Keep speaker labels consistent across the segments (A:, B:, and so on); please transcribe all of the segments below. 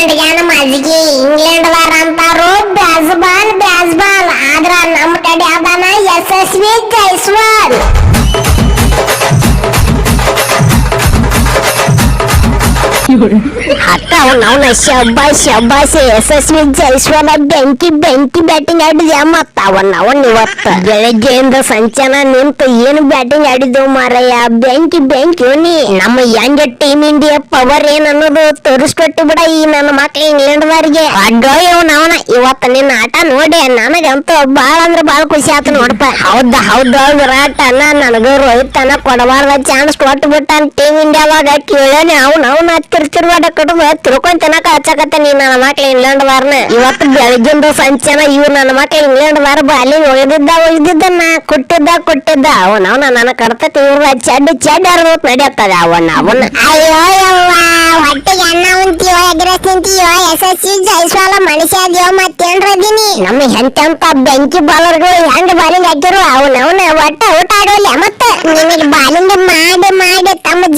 A: England ಗಾನ ಮಜ್ಗಿ England ವಾರ ಅಂತಾರು ಬ್ಯಾಸ್ಬಾಲ್ ಬ್ಯಾಸ್ಬಾಲ್. ಆದ್ರ ನಮ್ಮ ಕಡೆ ಅದಾನ ಯಶಸ್ವಿ ಜೈಸ್ವಾಲ್. ಅತ್ತ ಅವ್ನ ಅವನ ಶಬ್ಬಾಸ್ ಶಬ್ಬಾಸ್ ಯಶಸ್ವಿ ಜೈಸ್ವಾಲ ಬೆಂಕಿ ಬೆಂಕಿ ಬ್ಯಾಟಿಂಗ್ ಆಡಿದ್ಯಾ ಮತ್ತ ಅವನ್ ಅವನ್ ಇವತ್ತ? ಬೆಳಗ್ಗೆಯಿಂದ ಸಂಚನ ನಿಂತು ಏನು ಬ್ಯಾಟಿಂಗ್ ಆಡಿದ್ವು ಮಾರಯ್ಯ? ಬೆಂಕಿ ಬೆಂಕಿ ನೀ ನಮ್ಮ ಯಂಗ್ ಟೀಮ್ ಇಂಡಿಯಾ ಪವರ್ ಏನ್ ಅನ್ನೋದು ತೋರಿಸ್ಕೊಟ್ಟು ಬಿಡ ಈ ನನ್ನ ಮಕ್ಳು ಇಂಗ್ಲೆಂಡ್ ಅವರಿಗೆ ಅಡ್ಡೋಯ್ ಅವನ ಅವನ. ಇವತ್ತ ನಿನ್ನ ಆಟ ನೋಡಿ, ನನಗಂತೂ ಬಾಳ ಅಂದ್ರೆ ಬಾಳ ಖುಷಿ ಆತ ನೋಡಪ್ಪ. ಹೌದ ಹೌದ, ವಿರಾಟ್ ಅನ್ನ ನನಗೂ ರೋಹಿತ್ ಅನ್ನ ಕೊಡಬಾರ್ದ ಚಾನ್ಸ್ ಕೊಟ್ಟು ಬಿಟ್ಟ ಟೀಮ್ ಇಂಡಿಯಾವಾಗ ಕೇಳೇನೆ ಅವ್ನ ಅವ್ನ ತಿರ್ತಿರ್ವಾಡ ಕಟ್ಟದ ತಿಳ್ಕೊಂಡ್ ತಿನ್ನಕ ಹಚ್ಚಕತ್ತ ನೀ ನನ್ನ ಮಕ್ಳು ಇಂಗ್ಲೆಂಡ್ ವಾರ್ನ ಇವತ್ತು ಬೆಳಗ್ಗಿಂದ ಸಂಚನ ಇವ್ ನನ್ನ ಮಕ್ಳು ಇಂಗ್ಲೆಂಡ್ ವಾರ ಬಾಲಿಂಗ್ ಒಯ್ದಿದ್ದ ಒಯ್ದಿದ್ದನ್ನ ಕೊಟ್ಟಿದ್ದ ಕೊಟ್ಟಿದ್ದ. ಅವನ ಅವನ ನನ್ನ ಕರ್ತತಿ ಇವ್ರ ಚಡ್ಡಿ ಚಡ್ ಹರಿದೋತ್ ನಡೆಯುತ್ತದೆ ಅವನ್ನ ಅವನ್ನ. ಅಯ್ಯೋ, ಯವ್ವ, ಹೊಟ್ಟೆಗೆ ಅನ್ನ ಉಂತೀಯೋ, ಎಗ್ರೆಸ್ ತಿಂತೀಯೋ ಯಶಸ್ವಿ ಜೈಸ್ವಾಲ ಮನುಷ್ಯ ಅದ್ಯೋ ಮತ್ತೇನ್ರದೀನಿ ನಮ್ಮ ಎಂತೆಂತ ಬೆಂಕಿ ಬಾಲರ್ಗಳು ಹೆಂಗ್ ಬಾಲಿಂಗ್ ಹಾಕಿರು ಅವನ ಒಟ್ಟ ಊಟ ಆಡೋಲ್ಲ ಮತ್ತ? ನಿನಗೆ ಬಾಲಿಂಗ್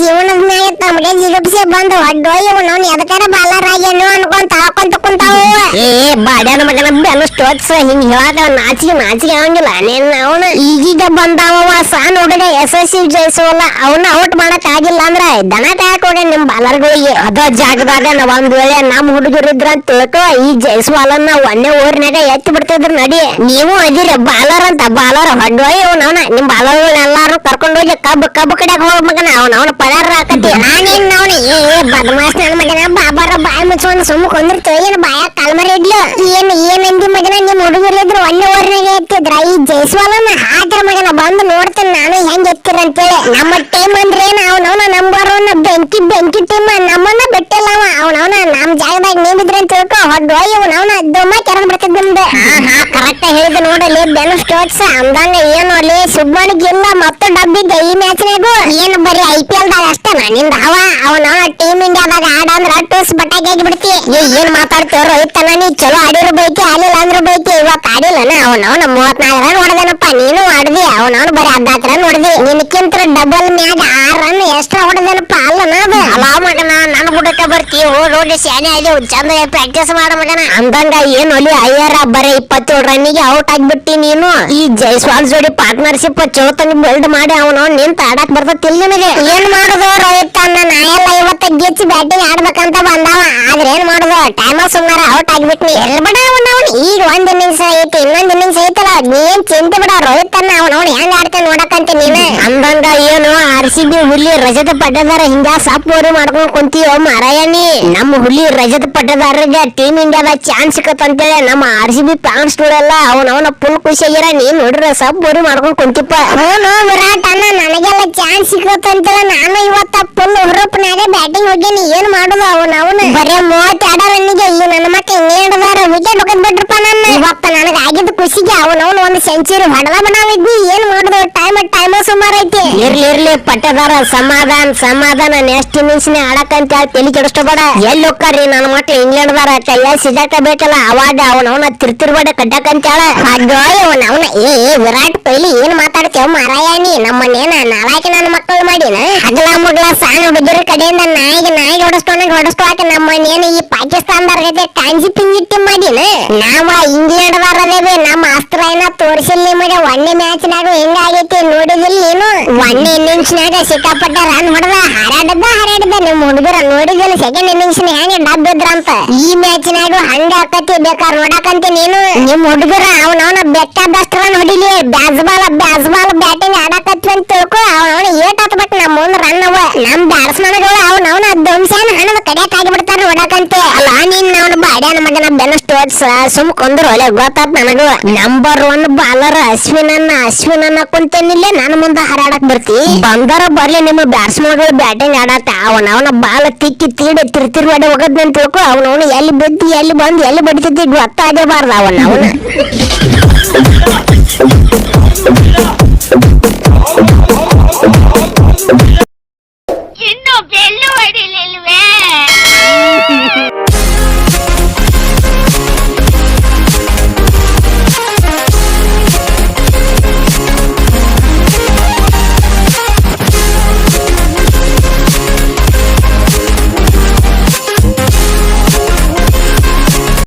A: ಜೀವನದ ಮ್ಯಾಗ ತಮಗೆ ಜಿಗುಪ್ಸೆ ಬಂದು ಹೊಡ್ಡೋ ಇವನು ಅವ್ನು ಎದಕಾರ ಬಾಲರ್ ಆಗ್ಯಾನು ಅನ್ಕೊಂತ ಹಾಕೊಂತ ಕುಂತಾವು. ಏ ಬಾಡ್ಯಾನ ಮಗನ ಬೆನ್ನು ಸ್ಟೋಕ್ಸ್ ಹಿಂಗ್ ಹೇಳಾಕ ನಾಚಿಗೆ ನಾಚಿಗೆ ಆಗಂಗಿಲ್ಲ. ನೀನ್ ಅವನ ಈಗೀಗ ಬಂದಾವ ಸಣ್ಣ ಹುಡುಗ ಯಶಸ್ವಿ ಜಯಿಸೋಲ್ಲ ಅವನ ಔಟ್ ಮಾಡಕ್ ಆಗಿಲ್ಲ ಅಂದ್ರ ದನ ಕಾಯಕ್ ಹೋಗ ನಿಮ್ ಬಾಲರ್ಗಳಿಗೆ. ಅದ ಜಾಗದಾಗ ನಾವ್ ಒಂದ್ ವೇಳೆ ನಮ್ ಹುಡುಗರು ಇದ್ರ ಅಂತ ತಿಳ್ಕೊ, ಈ ಜೈಸ್ವಾಲನ್ನ ಒಂದೇ ಊರಿನಾಗ ಎತ್ತಿ ಬಿಡ್ತಿದ್ರು ನಡಿ. ನೀವು ಅದಿರ ಬಾಲರ್ ಅಂತ, ಬಾಲರ್ ಹೊಡ್ಡೋಯ್ ಅವನ ನಿಮ್ ಬಾಲರ್ಗಳನ್ನೆಲ್ಲಾರು ಕರ್ಕೊಂಡು ಹೋಗಿ ಕಬ್ಬು ಕಬ್ಬು ಕಡೆಗೆ ಹೋಗ ಮಗನ, ಅವನ ಅವನ ಪದಾರ ಹಾಕತಿ. ನಾನೇನ್ ಅವನ ಏ ಬದಮಾಸ್ ನನ್ ಮಗನ, ಬಾಬಾರ ಬಾಯಿ ಮುಚ್ಕೊಂಡು ಸುಮ್ಮ ಕೊಂದಿರ್ತೇವೆ, ಏನ್ ಬಾಯ ಕಲ್ಮರಿ ಇಡ್ಲು ಏನ್ ಏನ್ ಅಂದಿ ಮಗನ? ನಿಮ್ ಹುಡುಗರಿದ್ರು ಒಳ್ಳೆ ಊರಿನಾಗ ಎತ್ತಿದ್ರ? ಈ ಜೈಸ್ವಾಲನ ಆತರ ಮಗನ ಬಂದು ನೋಡ್ತೇನೆ ನಾನು ಹೆಂಗ್ ಎತ್ತಿರ ಅಂತೇಳಿ. ನಮ್ಮ ಟೀಮ್ ಅಂದ್ರೆ ಅವನವನ ನಂಬರ್ ಒನ್ ಬೆಂಕಿ ಬೆಂಕಿ ಟೀಮ್ ನಮ್ಮನ್ನ ಬಿಟ್ಟಿಲ್ಲ ಅವ. ಅವನವನ ನಮ್ ಜಾಗದಾಗ ನೀವಿದ್ರೆ ಅಂತ ತಿಳ್ಕೊ. ಹೊಡ್ಡು ಅವನವನ ದೊಮ್ಮ ಕೆರದ್ ಹಾ ಕರೆಕ್ಟ್ ಹೇಳಿದ ನೋಡಲಿ ಬೆನ್ ಸ್ಟೋಟ್ಸ್ ಅಂದಂಗ ಏನು ಅಲ್ಲಿ ಸುಬ್ಬನಿಗೆ ಇಲ್ಲ ಮತ್ತು ಡಬ್ಬಿದ್ದೆ ಈ ಮ್ಯಾಚ್ನಾಗೂ. ಏನು ಬರೀ ಐ ಪಿ ಎಲ್ ದಾಗ ಅಷ್ಟೇ ನಿಂದ ಅವ, ಅವನ ಟೀಮ್ ಇಂಡಿಯಾದಾಗ ಆಡ ಅಂದ್ರ ಟೂಸ್ ಬಟ್ಟಾಗಿ ಆಗಿ ಬಿಡ್ತಿ ಏನ್ ಮಾತಾಡ್ತೀವ್ ರೋಹಿತ್ ಅಣ್ಣ ನೀ ಚಲೋ ಆಡಿರೋ ಬೈತಿ ಆಲಿಲ್ಲ ಅಂದ್ರ ಬೈತಿ ಇವತ್ತು ಆಡಿಲ್ಲನ? ಅವನವನ ಮೂವತ್ನಾಲ್ಕು ರನ್ ಹೊಡೆದನಪ್ಪ, ನೀನು ಹೊಡೆದಿ ಅವನವನ ಬರೀ ಹದಿನಾಲ್ಕು ರನ್ ಹೊಡೆದಿ. ನಿನ್ಕಿಂತ ಡಬಲ್ ಮ್ಯಾಗ ಆರ್ ರನ್ ಎಷ್ಟ್ರ ಹೊಡೆದನಪ್ಪ ಅಲ್ಲ ಅದು? ಅಲಾವ್ ನನ್ ಬುಡಕ ಬರ್ತಿ ಹೋಗಿ ಓಡಿ ಶಾನೆ ಆಗಿ ಚಂದ ಪ್ರಾಕ್ಟೀಸ್ ಮಾಡ ಮಗನ. ಅಂದಂಗ ಏನು ಅಲ್ಲಿ ಅಯ್ಯರ ಬರೀ ಇಪ್ಪತ್ತೇಳು ರನ್ನಿಗೆ ಔಟ್ ಆಗ್ಬಿಟ್ಟಿ ನೀನು. ಈ ಜೈಸ್ವಾಲ್ ಜೋಡಿ ಪಾರ್ಟ್ನರ್ಶಿಪ್ ಚೋತಂಗ್ ಬಿಲ್ಡ್ ಮಾಡಿ ಅವನು ನಿಂತ ಆಡಕ್ ಬರ್ತತಿಲ್ ನಿಮಗೆ ಏನ್ ಮಾಡುದು ರೋಹಿತ್ ಅನ್ನ ನಾಯಲ್ಲ ಇವತ್ತ ಗೆಚ್ಚಿ ಬ್ಯಾಟಿಂಗ್ ಆಡ್ಬೇಕಂತ ಬಂದವ. ಆದ್ರೆ ಏನ್ ಮಾಡುದು? ಟೈಮ ಸುಮಾರ ಔಟ್ ಆಗ್ಬಿಟ್ನಿ. ಎಲ್ ಬಿಡ ಅವನ ಅವ್ನು? ಈಗ ಒಂದ್ ಇನ್ನಿಂಗ್ಸ್ ಐತಿ ಇನ್ನೊಂದ್ ಇನ್ನಿಂಗ್ಸ್ ಐತಲ್ಲ. ನೀನ್ ಚಿಂತೆ ಬಿಡ ರೋಹಿತ್ ಅನ್ನ ಅವನ ಅವ್ನು ಹೆಂಗ್ ಆಡ್ತಾನೆ ನೋಡಕಂತ ನೀನು. ಅಂದಂಗ ಏನು ಆರ್ ಸಿ ಬಿ ಹುಲಿ ರಜತ ಪಡ್ಡದಾರ ಹಿಂಗ ಸಾಪೋರಿ ಮಾಡ್ಕೊಂಡ್ ಕುಂತೀವೋ ಮಾರಾಯಣಿ ನಮ್ಮ ಹುಲಿ ರಜತ ಪಟ್ಟದಾರರಿಗೆ ಟೀಮ್ ಇಂಡಿಯಾದ ಚಾನ್ಸ್ ಸಿಕ್ಕತ್ತಂತೇಳಿ ನಮ್ಮ ಆರ್ ಸಿ ಬಿ ಫ್ಯಾನ್ಸ್ ನೋಡಲ್ಲ ಅವನವನ ಅವನ ಫುಲ್ ಖುಷಿಯಾಗಿರ ನೀನ್ ನೋಡ್ರ ಬರಿ ಮಾಡ್ಕೊಂಡು ಕುಂತಿಪ್ಪ. ಹ್ಞೂ ವಿರಾಟ್ ಅಣ್ಣ ನನಗೆಲ್ಲ ಚಾನ್ಸ್ ಸಿಕ್ಕತ್ತಂತೇಳಿ ನಾನು ಇವತ್ತ ಫುಲ್ ಹುರುಪ್ನಾಗೆ ಬ್ಯಾಟಿಂಗ್ ಹೋಗ್ಯಾನಿ ಏನ್ ಮಾಡುದು ಅವನ ಅವನು? ಬರೀ ಮೂವತ್ತೆರಡು ರನ್ನಿಗೆ ಈ ನನ್ನ ಮಕ್ಕ ಇಂಗ್ಲೆಂಡ್ದಾರ ವಿಕೆಟ್ ಹೊಡೆದ್ ಬಿಟ್ರಪ್ಪ ನನ್ನ. ಇವತ್ತ ನನಗೆ ಆಗಿದ್ದ ಖುಷಿಗೆ ಅವನವನ ಒಂದು ಸೆಂಚುರಿ ಹೊಡೆದ ಬಿಡಾವಿದ್ವಿ ಏನ್ ಮಾಡುದು? ಟೈಮ್ ಟೈಮ್ ಸುಮಾರು ಐತಿ. ಇರ್ಲಿ ಇರ್ಲಿ ಪಟ್ಟದಾರ ಸಮಾಧಾನ ಸಮಾಧಾನ. ನೆಕ್ಸ್ಟ್ ಇನ್ನಿಂಗ್ಸ್ ನೇ ಆಡಕಂತ ತಲೆ ಕೆಡಿಸ್ಕೋಬೇಡ? ಎಲ್ಲಿ ಹೋಗ್ರಿ ನನ್ನ ಮಕ್ಳು ಇಂಗ್ಲೆಂಡ್ ಬಾರ ಕೈಯ ಸಿಜಾಕ ಬೇಕಲ್ಲ, ಅವಾಗ ಅವನ ತಿರ್ತಿರ್ಬೇಡ ಕಡ್ಡಕಂತಾಳ ಹೇಳ ಅವನ ಅವನ ಏ ವಿರಾಟ್ ಕೊಹ್ಲಿ ಏನ್ ಮಾತಾಡ್ತೇವ ಮಾರಾಯಾನಿ ನಮ್ಮನ್ನೇನ ನಾಳಾಕಿ ನನ್ನ ಮಕ್ಕಳು ಮಾಡಿನ? ಹಗಲ ಮುಗ್ಲ ಸಾಣ ಹುಡುಗರ ಕಡೆಯಿಂದ ನಾಯಿಗೆ ನಾಯಿಗೆ ಹೊಡಸ್ಕೊಂಡ್ ಹೊಡಸ್ಕೊಳಕ ನಮ್ಮನ್ನೇನ ಈ ಪಾಕಿಸ್ತಾನ ಜೊತೆ ಕಾಂಜಿ ಪಿಂಜಿಟ್ಟಿ ಮಾಡಿನ? ನಾವ ಇಂಗ್ಲೆಂಡ್ ಬಾರದೇವಿ ನಮ್ಮ ಅಸ್ತ್ರ ಏನ ತೋರಿಸಿಲ್ಲ ನಿಮಗೆ? ಒಂದೇ ಮ್ಯಾಚ್ ನಾಗ ಹೆಂಗಾಗೈತಿ? ನೋಡಿದಿಲ್ಲ ನೀನು? ಒಂದೇ ಇನ್ನಿಂಗ್ಸ್ ನಾಗ ಸಿಕ್ಕಾಪಟ್ಟ ರನ್ ಹೊಡೆದ ಹಾರಾಡದ ಹಾರಾಡದ. ನಿಮ್ ಹುಡುಗರ ನೋಡಿದಿಲ್ಲ ಸೆಕೆಂಡ್ ಇನ್ನಿಂಗ್ಸ್ ಹೆಂಗೆ ಡಬ್ಬಿದ್ರ ಅಂತ. ಈ ಮ್ಯಾಚ್ ನಾಗ ಹಂಗ ಆಕತಿ ಬೇಕಾರ ನೋಡಕಂತ ನೀನು. ನಿಮ್ ಹುಡುಗರ ಅವನವನ ಬೆಟ್ಟ ಬೆಸ್ಟ್ ರನ್ ಹೊಡಿಲಿ ಬ್ಯಾಸ್ಬಾಲ್ ಬ್ಯಾಟಿಂಗ್ ಆಡಕತ್ವಿ ಅಂತ ತಿಳ್ಕೊ, ಅವನವನ ಏಟ್ ಹತ್ಬೇಕು ನಮ್ಮ ಮುಂದ್ ರನ್ ಅವ. ನಮ್ ಬ್ಯಾಟ್ಸ್ಮನ್ಗಳು ಅವನವನ ಧ್ವಂಸನ ಹಣದ ಕಡಿಯಕ್ ಆಗಿಬಿಡ್ತಾರ ನೋಡಕಂತೆ. ಅಲ್ಲ, ನೀನ್ ಅವನ ಬಾಡ್ಯಾನ ಮಗನ ಬೆನ್ ಸ್ಟೋರ್ಸ್ ಸುಮ್ ಕುಂದ್ರು ಒಳ್ಳೆ ಗೊತ್ತಾತ್ ನನಗೂ. ನಂಬರ್ ಒನ್ ಬಾಲರ್ ಅಶ್ವಿನ್ ಅನ್ನ ಅಶ್ವಿನ್ ಅನ್ನ ಕುಂತೇನಿಲ್ಲ ನನ್ನ ಮುಂದೆ ಹಾರಾಡಕ್ ಬರ್ತಿ. ಬಂದರ ಬರ್ಲಿ ನಿಮ್ಮ ಬ್ಯಾಟ್ಸ್ಮನ್ಗಳು ಬ್ಯಾಟಿಂಗ್ ಆಡತ್ತ. ಅವನ ಅವನ ಬಾಲ ತಿಕ್ಕಿ ತೀಡಿ ತಿರ್ತಿರ್ ಮಾಡಿ ಹೋಗದ್ ತಿಳ್ಕೊ. ಅವನವನು ಎಲ್ಲಿ ಬಿದ್ದು, ಎಲ್ಲಿ ಬಂದು, ಎಲ್ಲಿ ಬಡಿತಿದ್ದಿ ಗೊತ್ತಾಗಬಾರ್ದು ಅವನ ಅವನ.